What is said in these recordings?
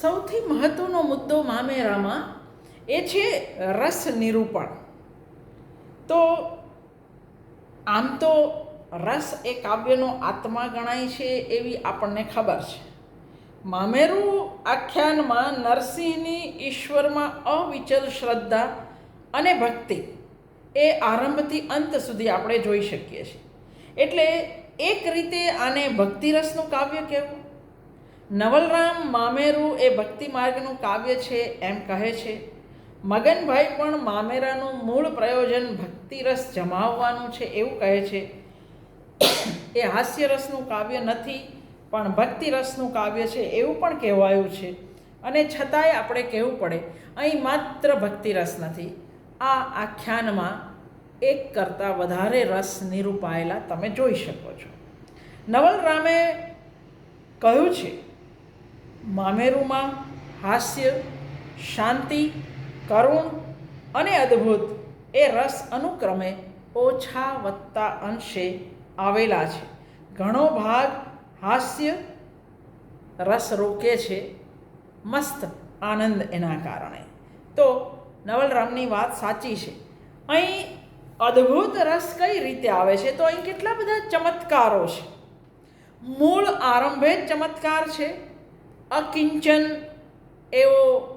સૌથી મહત્વનો મુદ્દો મામેરામાં એ છે રસ નિરૂપણ. તો આમ તો રસ એ કાવ્યનો આત્મા ગણાય છે એવી આપણને ખબર છે. મામેરું આખ્યાનમાં નરસિંહની ઈશ્વરમાં અવિચલ શ્રદ્ધા અને ભક્તિ એ આરંભથી અંત સુધી આપણે જોઈ શકીએ છીએ. એટલે એક રીતે આને ભક્તિરસનું કાવ્ય કહેવું નવલરામ મામેરું એ ભક્તિ માર્ગનું કાવ્ય છે એમ કહે છે. મગનભાઈ પણ મામેરાનું મૂળ પ્રયોજન ભક્તિરસ જમાવવાનું છે એવું કહે છે. એ હાસ્યરસનું કાવ્ય નથી, પણ ભક્તિરસનું કાવ્ય છે એવું પણ કહેવાયું છે. અને છતાંય આપણે કહેવું પડે, અહીં માત્ર ભક્તિરસ નથી, આ આખ્યાનમાં એક કરતાં વધારે રસ નિરૂપાયેલા તમે જોઈ શકો છો. નવલરામે કહ્યું છે મામેરુમાં હાસ્ય, શાંતિ, કરુણ અને અદ્ભુત એ રસ અનુક્રમે ઓછા વત્તા અંશે આવેલા છે. ઘણો ભાગ હાસ્ય રસ રોકે છે, મસ્ત આનંદ એના કારણે. તો નવલરામની વાત સાચી છે. અહીં અદ્ભુત રસ કઈ રીતે આવે છે? તો અહીં કેટલા બધા ચમત્કારો છે. મૂળ આરંભે જ ચમત્કાર છે અકિંચન એવો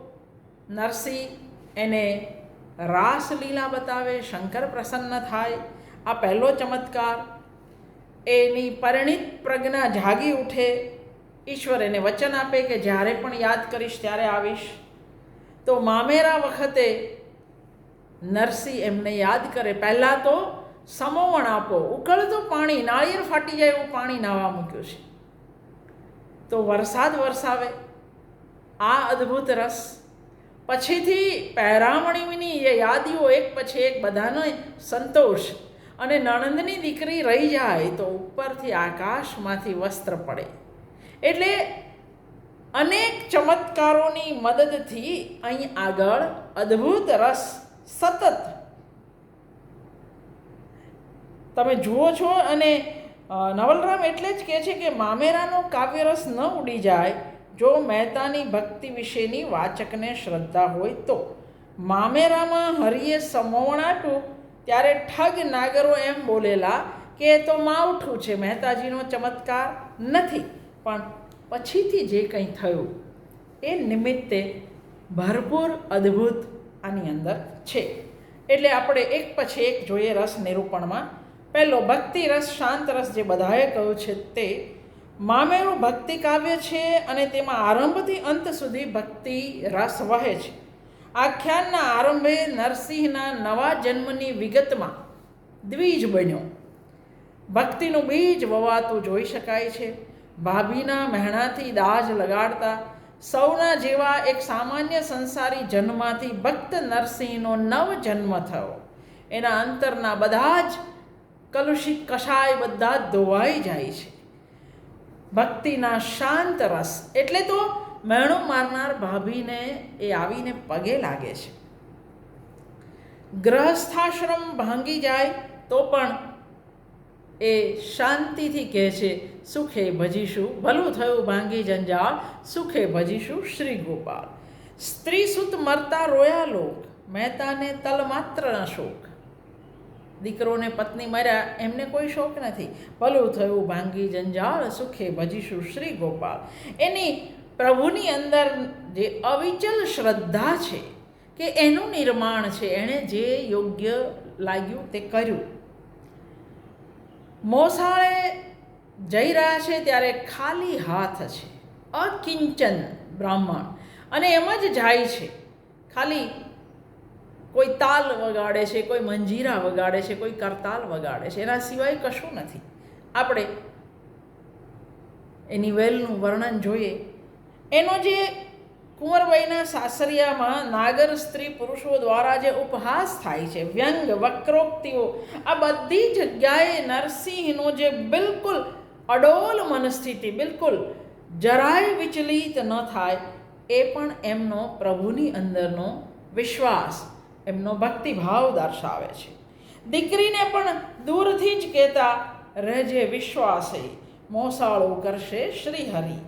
નરસિંહ એને રાસલીલા બતાવે, શંકર પ્રસન્ન થાય. આ પહેલો ચમત્કાર. એની પરિણિત પ્રજ્ઞા જાગી ઉઠે. ઈશ્વર એને વચન આપે કે જ્યારે પણ યાદ કરીશ ત્યારે આવીશ. તો મામેરા વખતે નરસિંહ એમને યાદ કરે. પહેલાં તો સમોવણ આપો, ઉકળતું પાણી, નાળિયેર ફાટી જાય એવું પાણી નાવા મૂક્યું છે. તો વરસાદ વરસાવે. આ અદ્ભુત રસ. પછીથી પહેરામણીની યાદીઓ એક પછી એક બધાનો સંતોષ અને નણંદની દીકરી રહી જાય તો ઉપરથી આકાશમાંથી વસ્ત્ર પડે. એટલે અનેક ચમત્કારોની મદદથી અહીં આગળ અદ્ભુત રસ સતત. તમે જુઓ છો અને નવલરામ એટલે જ કહે છે કે મામેરાનો કાવ્યરસ ન ઉડી જાય જો મહેતાની ભક્તિ વિશેની વાચકને શ્રદ્ધા હોય તો. મામેરામાં હરિએ સમોવણ આપ્યું, ત્યારે ઠગ નાગરો એમ બોલેલા કે એ તો માવઠું છે, મહેતાજીનો ચમત્કાર નથી, પણ પછીથી જે કંઈ થયું એ નિમિત્તે ભરપૂર અદ્ભુત આની અંદર છે. એટલે આપણે એક પછી એક જોઈએ રસ નિરૂપણમાં. પહેલો ભક્તિ રસ, શાંત રસ જે બધાએ કહ્યું છે તે મામેરું ભક્તિ કાવ્ય છે અને તેમાં આરંભથી અંત સુધી ભક્તિ રસ વહે છે. આખ્યાનના આરંભે નરસિંહના નવા જન્મની વિગતમાં દ્વિજ બન્યો. ભક્તિનું બીજ વવાતું જોઈ શકાય છે. ભાભીના મહેણાથી દાજ લગાડતા સૌના જેવા એક સામાન્ય સંસારી જન્મમાંથી ભક્ત નરસિંહનો નવ જન્મ થયો. એના અંતરના બધા જ કલુષિત કષાય બધા ધોવાઈ જાય છે. ભક્તિના શાંત રસ એટલે તો મહેણું મારનાર ભાભીને એ આવીને પગે લાગે છે. ગ્રહસ્થાશ્રમ ભાંગી જાય તો પણ એ શાંતિથી કહે છે, સુખે ભજીશું. ભલું થયું ભાંગી જંજાળ, સુખે ભજીશું શ્રી ગોપાલ. સ્ત્રી સુત મરતા રોયા લોક, મહેતાને તલ માત્ર ન શોક. દીકરોને પત્ની મર્યા, એમને કોઈ શોખ નથી. ભલું થયું, ભાંગી જંજાળ, સુખે ભજીશું શ્રી ગોપાલ. એની પ્રભુની અંદર જે અવિચલ શ્રદ્ધા છે કે એનું નિર્માણ છે, એણે જે યોગ્ય લાગ્યું તે કર્યું. મોસાળે જઈ રહ્યા છે ત્યારે ખાલી હાથ છે, અકિંચન બ્રાહ્મણ. અને એમ જ જાય છે, ખાલી કોઈ તાલ વગાડે છે, કોઈ મંજીરા વગાડે છે, કોઈ કરતાલ વગાડે છે, એના સિવાય કશું નથી. આપણે એની વેલનું વર્ણન જોઈએ. એનો જે કુંવરબાઈના સાસરિયામાં નાગર સ્ત્રી પુરુષો દ્વારા જે ઉપહાસ થાય છે, વ્યંગ, વક્રોક્તિઓ, આ બધી જગ્યાએ નરસિંહનો જે બિલકુલ અડોલ મનસ્થિતિ, બિલકુલ જરાય વિચલિત ન થાય, એ પણ એમનો પ્રભુની અંદરનો વિશ્વાસ. એમનો ભક્તિભાવ દર્શાવે છે. દીકરીને પણ દૂરથી જ કહેતા, રહેજે વિશ્વાસે, મોસાળો કરશે શ્રીહરિ.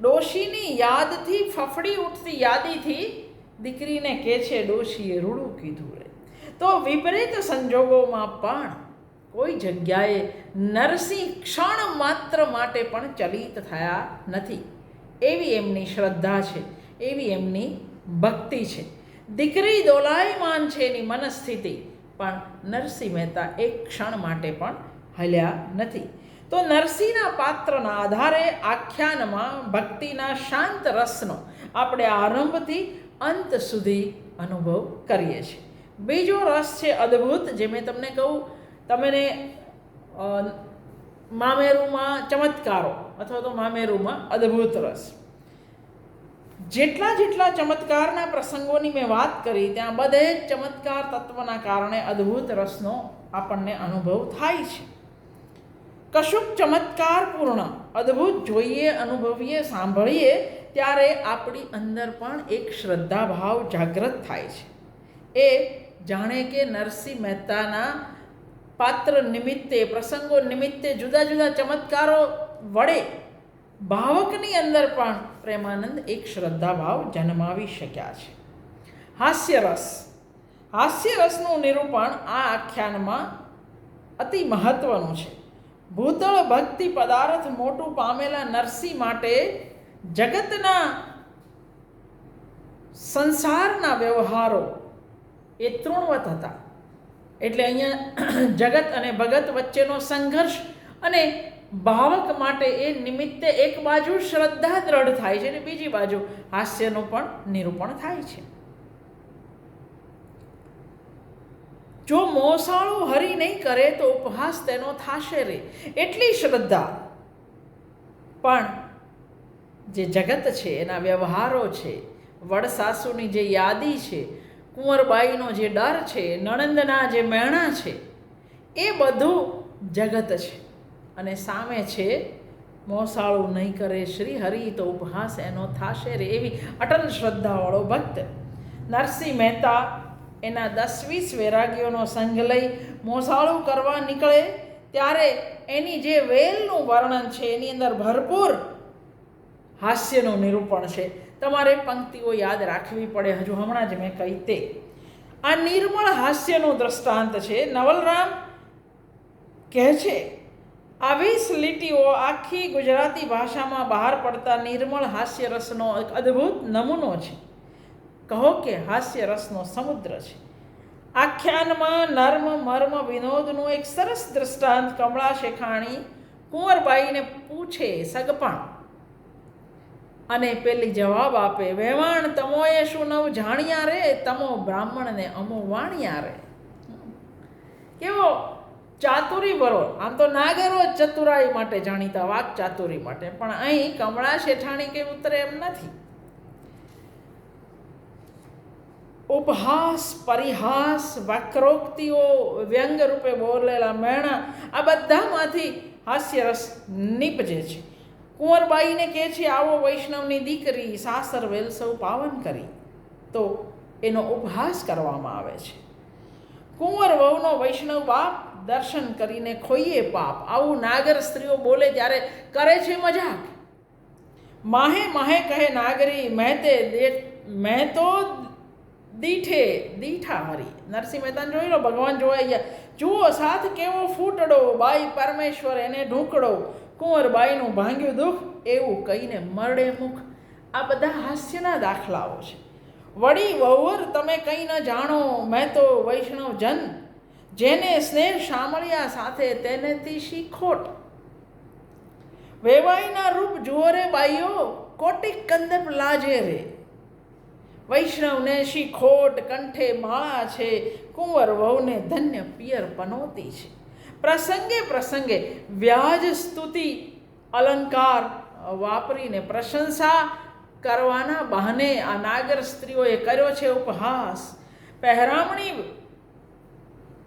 ડોશીની યાદથી ફફડી ઉઠતી યાદીથી દીકરીને કહે છે, ડોશીએ રૂડું કીધું રે. તો વિપરીત સંજોગોમાં પણ કોઈ જગ્યાએ નરસિંહ ક્ષણ માત્ર માટે પણ ચલિત થયા નથી. એવી એમની શ્રદ્ધા છે, એવી એમની ભક્તિ છે. દીકરી દોલાયમાન છે એની મનસ્થિતિ, પણ નરસિંહ મહેતા એક ક્ષણ માટે પણ હલ્યા નથી. તો નરસિંહના પાત્રના આધારે આખ્યાનમાં ભક્તિના શાંત રસનો આપણે આરંભથી અંત સુધી અનુભવ કરીએ છીએ. બીજો રસ છે અદ્ભુત, જે મેં તમને કહું, તમને મામેરુમાં ચમત્કારો, અથવા તો મામેરુમાં અદ્ભુત રસ. જેટલા જેટલા ચમત્કારના પ્રસંગોની મેં વાત કરી, ત્યાં બધે જ ચમત્કાર તત્વના કારણે અદ્ભુત રસનો આપણને અનુભવ થાય છે. કશુંક ચમત્કારપૂર્ણ, અદ્ભુત જોઈએ, અનુભવીએ, સાંભળીએ, ત્યારે આપણી અંદર પણ એક શ્રદ્ધા ભાવ જાગૃત થાય છે. એ જાણે કે નરસિંહ મહેતાના પાત્ર નિમિત્તે, પ્રસંગો નિમિત્તે જુદા જુદા ચમત્કારો વડે ભાવકની અંદર પણ પ્રેમાનંદ એક શ્રદ્ધા ભાવ જન્માવી શક્યા છે. હાસ્યરસ. હાસ્યરસનું નિરૂપણ આ આખ્યાનમાં અતિ મહત્વનું છે. ભૂતળ ભક્તિ પદાર્થ મોટું પામેલા નરસિંહ માટે જગતના સંસારના વ્યવહારો એ તૃણવત હતા. એટલે અહીંયા જગત અને ભગત વચ્ચેનો સંઘર્ષ અને ભાવક માટે એ નિમિત્તે એક બાજુ શ્રદ્ધા દ્રઢ થાય છે અને બીજી બાજુ હાસ્યનું પણ નિરૂપણ થાય છે. જો મોસાળો હરી નહીં કરે તો ઉપહાસ તેનો થાશે રે. એટલી શ્રદ્ધા. પણ જે જગત છે, એના વ્યવહારો છે વડસાસુની જે યાદી છે, કુંવરબાઈનો જે ડર છે, નણંદના જે મેણા છે, એ બધું જગત છે. અને સામે છે, મોસાળું નહીં કરે, શ્રી હરિ તો ઉપહાસ એનો થાશે રે એવી અટલ શ્રદ્ધાવાળો ભક્ત. નરસિંહ મહેતા એના દસ વીસ વૈરાગીઓનો સંઘ લઈ મોસાળું કરવા નીકળે, ત્યારે એની જે વેલનું વર્ણન છે, એની અંદર ભરપૂર હાસ્યનું નિરૂપણ છે. તમારે પંક્તિઓ યાદ રાખવી પડે, હજુ હમણાં જ મેં કહી તે. આ નિર્મળ હાસ્યનું દ્રષ્ટાંત છે. નવલરામ કહે છે આ વીસ લીટીઓ આખી ગુજરાતી ભાષામાં બહાર પડતા નિર્મળ હાસ્ય રસનો એક અદ્ભુત નમૂનો છે. કહો કે હાસ્ય રસનો સમુદ્ર છે. આખ્યાનમાં નર્મ, મર્મ, વિનોદનું એક સરસ દ્રષ્ટાંત કમળા શેખાણી કુંવરબાઈને પૂછે સગપણ. અને પેલી જવાબ આપે, વેવાણ તમોએ શું નવ જાણ્યા રે? તમો બ્રાહ્મણને અમો વાણ્યા રે? કેવો ચાતુરી બરો આમ તો નાગરો ચતુરાઈ માટે જાણીતા વાક ચાતુરી માટે. પણ અહીં કમળા શેઠાણી કે ઉતરે એમ નથી. ઉપહાસ, પરિહાસ, વક્રોક્તિઓ વ્યંગ રૂપે બોલેલા મેણા, આ બધામાંથી હાસ્યરસ નીપજે છે. કુંવરબાઈને કહે છે, આવો વૈષ્ણવની દીકરી, સાસર વેલ સૌ પાવન કરી. તો એનો ઉપહાસ કરવામાં આવે છે. કુંવર વહુનો વૈષ્ણવ બાપ દર્શન કરીને ખોઈએ પાપ. આવું નાગર સ્ત્રીઓ બોલે ત્યારે કરે છે મજાક. માહે માહે કહે નાગરી મહેતે દે, મેં તો દીઠે, દીઠા હરી. નરસિંહ મહેતાને જોઈ લો, ભગવાન જોવાઈ ગયા. જુઓ, સાથ કેવો ફૂટડો, બાઈ પરમેશ્વર એને ઢૂંકડો. કુંવરબાઈનું ભાંગ્યું દુઃખ, એવું કહીને મરડે મુખ. આ બધા હાસ્યના દાખલાઓ છે. વળી વહુર તમે કંઈ ન જાણો, મેં તો વૈષ્ણવ જન જેને સ્નેહ શામળિયા સાથે તેનેથી શીખોટ. વેવાઈના રૂપ જુઓ બાઈઓ કોટિક કંદપ લાજે રે. વૈષ્ણવને શીખોટ, કંઠે માળા છે, કુંવર વહુને ધન્ય પિયર પનોતી છે. પ્રસંગે પ્રસંગે વ્યાજ સ્તુતિ, અલંકાર વાપરીને પ્રશંસા કરવાના બહાને આ નાગર સ્ત્રીઓએ કર્યો છે ઉપહાસ. પહેરામણી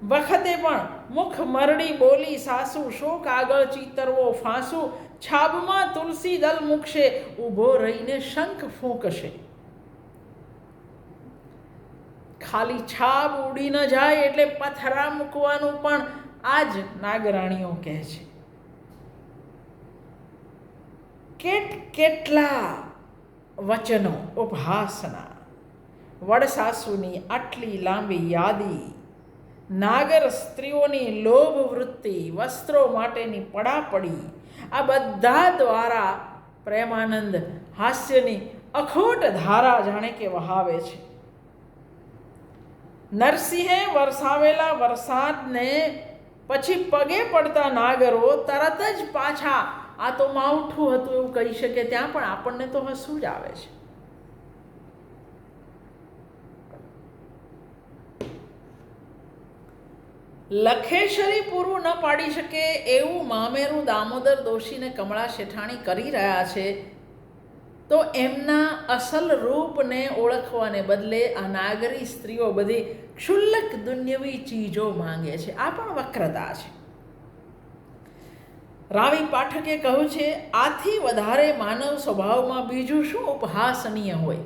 વખતે પણ મુખ મરડી બોલી સાસુ, શોક આગળ ચીતરવો ફાંસુ છાબમાં તુલસી દલ મૂકશે, ઊભો રહીને શંખ ફૂંકશે. ખાલી છાબ ઉડી ન જાય એટલે પથરા મૂકવાનું પણ આ જ નાગરાણીઓ કહે છે. કેટ કેટલા વચનો, ઉપહાસના. વડસાસુની આટલી લાંબી યાદી નાગર સ્ત્રીઓની લોભ વૃત્તિ વસ્ત્રો માટેની પડાપડી, આ બધા દ્વારા પ્રેમાનંદ હાસ્યની અખોટ ધારા જાણે કે વહાવે છે. નરસિંહે વરસાવેલા વરસાદને પછી પગે પડતા નાગરો તરત જ પાછા, આ તો માવઠું હતું એવું કહી શકે, ત્યાં પણ આપણને તો હસવું જ આવે છે. લખેશ્વરી પૂરું ન પાડી શકે એવું મામેરું દામોદર દોશીને કમળા શેઠાણી કરી રહ્યા છે, તો એમના અસલ રૂપને ઓળખવાને બદલે આ નાગરી સ્ત્રીઓ બધી ક્ષુલ્લક દુન્યવી ચીજો માંગે છે. આ પણ વક્રતા છે. રાવી પાઠકે કહ્યું છે, આથી વધારે માનવ સ્વભાવમાં બીજું શું ઉપહાસનીય હોય?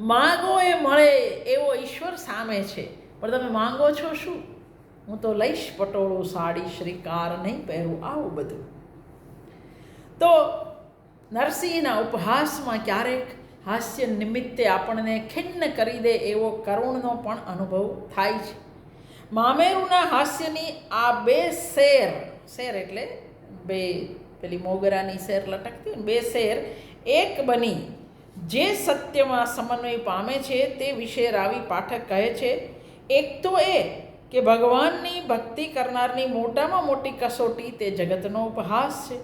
માગો એ મળે એવો ઈશ્વર સામે છે. પણ તમે માંગો છો શું? હું તો લઈશ પટોળું સાડી, શ્રીકાર નહીં પહેરું, આવું બધું. તો નરસિંહના ઉપહાસમાં ક્યારેક હાસ્ય નિમિત્તે આપણને ખિન્ન કરી દે એવો કરુણનો પણ અનુભવ થાય છે. મામેરુના હાસ્યની આ બે શેર શેર એટલે બે, પેલી મોગરાની શેર લટકતી બે શેર એક બની. જે સત્યમાં સમન્વય પામે છે તે વિશે રાવી પાઠક કહે છે, એક તો એ કે ભગવાનની ભક્તિ કરનારની મોટામાં મોટી કસોટી તે જગતનો ઉપહાસ છે.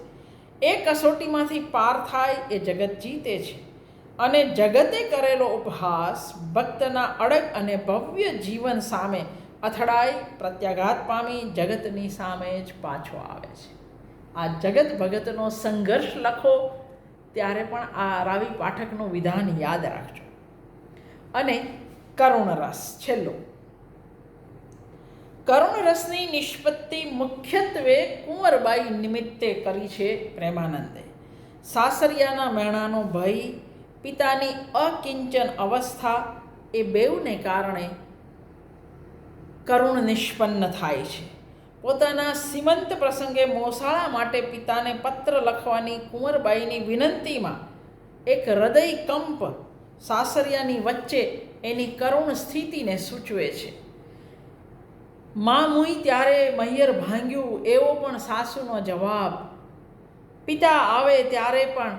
એ કસોટીમાંથી પાર થાય એ જગત જીતે છે. અને જગતે કરેલો ઉપહાસ ભક્તના અડગ અને ભવ્ય જીવન સામે અથડાઈ પ્રત્યાઘાત પામી જગતની સામે જ પાછો આવે છે. આ જગત ભગતનો સંઘર્ષ લખો ત્યારે પણ આ રાવી પાઠકનું વિધાન યાદ રાખજો. અને કરુણ રસ છેલ્લો કરુણ રસની નિષ્પત્તિ મુખ્યત્વે કુંવરબાઈ નિમિત્તે કરી છે પ્રેમાનંદે. સાસરિયાના મેણાનો ભય, પિતાની અકિંચન અવસ્થા એ બેઉને કારણે કરુણ નિષ્પન્ન થાય છે. પોતાના સીમંત પ્રસંગે મોસાળા માટે પિતાને પત્ર લખવાની કુંવરબાઈની વિનંતીમાં એક હૃદય કંપ સાસરિયાની વચ્ચે એની કરુણ સ્થિતિને સૂચવે છે. મા મુઈ ત્યારે મહિયર ભાંગ્યું, એવો પણ સાસુનો જવાબ, પિતા આવે ત્યારે પણ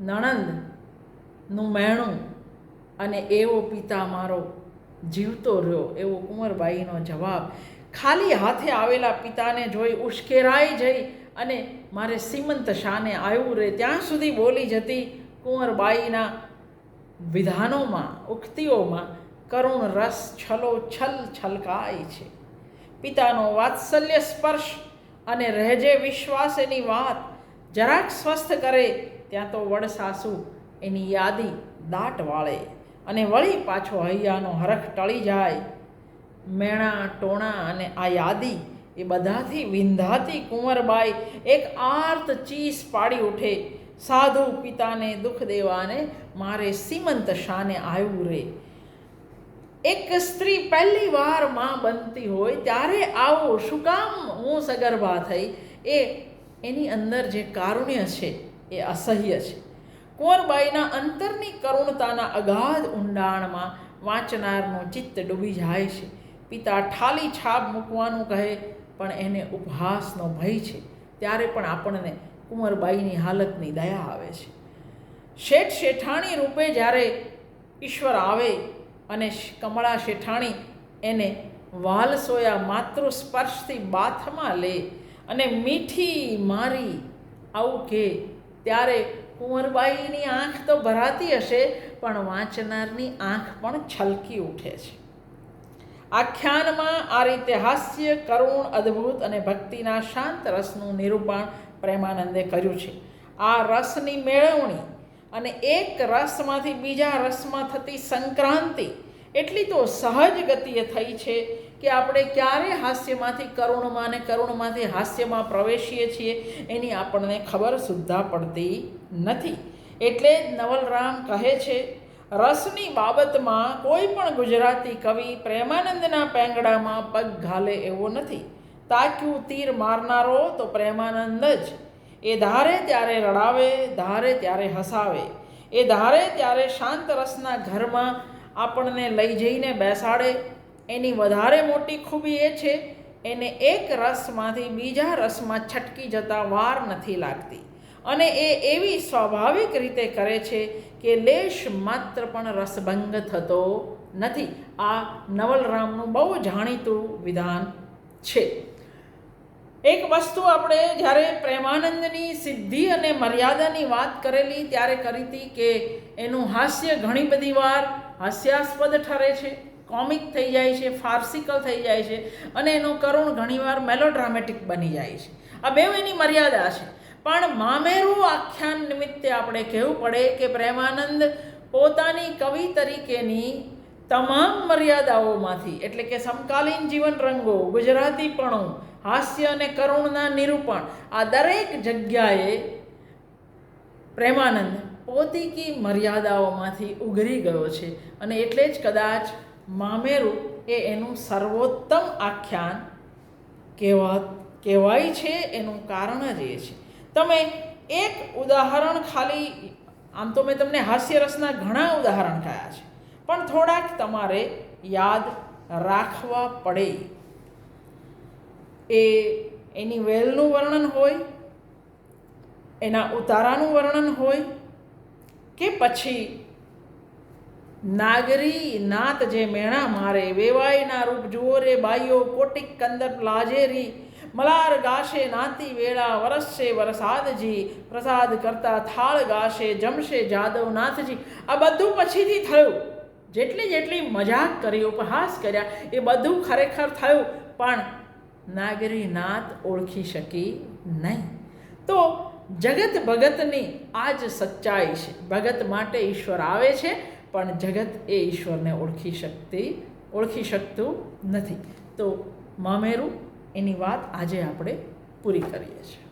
નણંદનું મેણું અને એવો પિતા મારો જીવતો રહ્યો. એવો કુંવરબાઈનો જવાબ. ખાલી હાથે આવેલા પિતાને જોઈ ઉશ્કેરાઈ જઈ અને મારે સીમંત શાને આવ્યું રહે ત્યાં સુધી બોલી જતી કુંવરબાઈના વિધાનોમાં, ઉક્તિઓમાં કરુણ રસ છલો છલ છલકાય છે. પિતાનો વાત્સલ્ય સ્પર્શ અને રહેજે વિશ્વાસ એની વાત જરાક સ્વસ્થ કરે, ત્યાં તો વડસાસુ એની યાદી દાટ વાળે અને વળી પાછો હૈયાનો હરખ ટળી જાય. મેણા, ટોણા અને આ યાદી એ બધાથી વિંધાતી કુંવરબાઈ એક આર્ત ચીસ પાડી ઉઠે. સાધુ પિતાને દુઃખ દેવાને મારે સીમંત શાને આવ્યું રે. એક સ્ત્રી પહેલી વારમાં બનતી હોય, ત્યારે આવો શું કામ? હું સગર્ભા થઈ. એ એની અંદર જે કારુણ્ય છે, એ અસહ્ય છે. કુંવરબાઈના અંતરની કરુણતાના અગાધ ઊંડાણમાં વાંચનારનું ચિત્ત ડૂબી જાય છે. પિતા ઠાલી છાપ મૂકવાનું કહે, પણ એને ઉપહાસનો ભય છે. ત્યારે પણ આપણને કુંવરબાઈની હાલતની દયા આવે છે. શેઠ શેઠાણી રૂપે જ્યારે ઈશ્વર આવે અને કમળા શેઠાણી એને વાલસોયા માતૃ સ્પર્શથી બાથમાં લે અને મીઠી મારી આવું કે, ત્યારે કુંવરબાઈની આંખ તો ભરાતી હશે, પણ વાંચનારની આંખ પણ છલકી ઉઠે છે. આખ્યાનમાં આ રીતે હાસ્ય, કરુણ, અદ્ભુત અને ભક્તિના શાંત રસનું નિરૂપણ પ્રેમાનંદે કર્યું છે. આ રસની મેળવણી અને એક રસમાંથી બીજા રસમાં થતી સંક્રાંતિ એટલી તો સહજ ગતિએ થઈ છે કે આપણે ક્યારે હાસ્યમાંથી કરુણમાં અને કરુણમાંથી હાસ્યમાં પ્રવેશીએ છીએ એની આપણને ખબર સુદ્ધા પડતી નથી. એટલે જ નવલરામ કહે છે, રસની બાબતમાં કોઈ પણ ગુજરાતી કવિ પ્રેમાનંદના પેંગડામાં પગ ઘાલે એવો નથી. તાક્યું તીર મારનારો તો પ્રેમાનંદ જ એ ધારે ત્યારે રડાવે, ધારે ત્યારે હસાવે. એ ધારે ત્યારે શાંત રસના ઘરમાં આપણને લઈ જઈને બેસાડે. એની વધારે મોટી ખૂબી એ છે, એને એક રસમાંથી બીજા રસમાં છટકી જતા વાર નથી લાગતી. અને એ એવી સ્વાભાવિક રીતે કરે છે કે લેશ માત્ર પણ રસભંગ થતો નથી. આ નવલરામનું બહુ જાણીતું વિધાન છે. એક વસ્તુ આપણે જ્યારે પ્રેમાનંદની સિદ્ધિ અને મર્યાદાની વાત કરેલી, ત્યારે કરી હતી કે એનું હાસ્ય ઘણી બધી વાર હાસ્યાસ્પદ ઠરે છે, કોમિક થઈ જાય છે, ફાર્સિકલ થઈ જાય છે અને એનું કરુણ ઘણીવાર મેલોડ્રામેટિક બની જાય છે. આ બેવ એની મર્યાદા છે. પણ મામેરું આખ્યાન નિમિત્તે આપણે કહેવું પડે કે પ્રેમાનંદ પોતાની કવિ તરીકેની તમામ મર્યાદાઓમાંથી, એટલે કે સમકાલીન જીવન રંગો, ગુજરાતીપણું હાસ્ય અને કરુણના નિરૂપણ. આ દરેક જગ્યાએ પ્રેમાનંદ પોતીકી મર્યાદાઓમાંથી ઉઘરી ગયો છે અને એટલે જ કદાચ મામેરું એ એનું સર્વોત્તમ આખ્યાન કહેવા, કહેવાય છે, એનું કારણ જ એ છે. તમે એક ઉદાહરણ ખાલી, આમ તો મેં તમને હાસ્યરસના ઘણા ઉદાહરણ કયા છે, પણ થોડાક તમારે યાદ રાખવા પડે. એ એની વેલનું વર્ણન હોય, એના ઉતારાનું વર્ણન હોય કે પછી નાગરી નાત જે મેણા મારે વેવાયના રૂપ જુઓ રે બાઈઓ કોટિક કંદર લાજેરી, મલાર ગાશે નાતી વેળા વરસશે વરસાદજી, પ્રસાદ કરતા થાળ ગાશે જમશે જાદવ નાથજી. આ બધું પછીથી થયું. જેટલી જેટલી મજાક કરી, ઉપહાસ કર્યા, એ બધું ખરેખર થયું. પણ નાગરી નાત ઓળખી શકી નહીં. તો જગત ભગતની આ જ સચ્ચાઈ છે. ભગત માટે ઈશ્વર આવે છે, પણ જગત એ ઈશ્વરને ઓળખી શકતી, ઓળખી શકતું નથી. તો મામેરું એની વાત આજે આપણે પૂરી કરીએ છીએ.